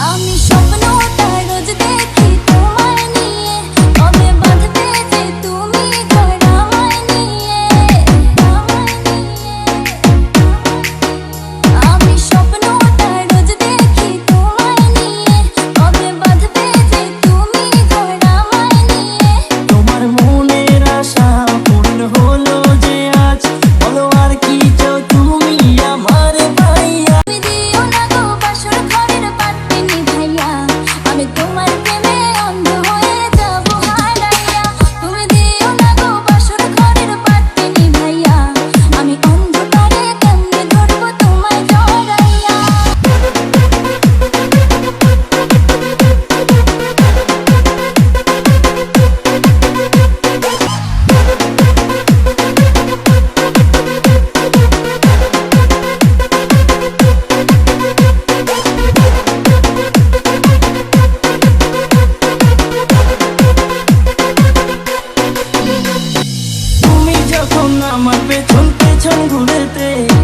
I'm আমার পেছন পেছন ঘুরেতে।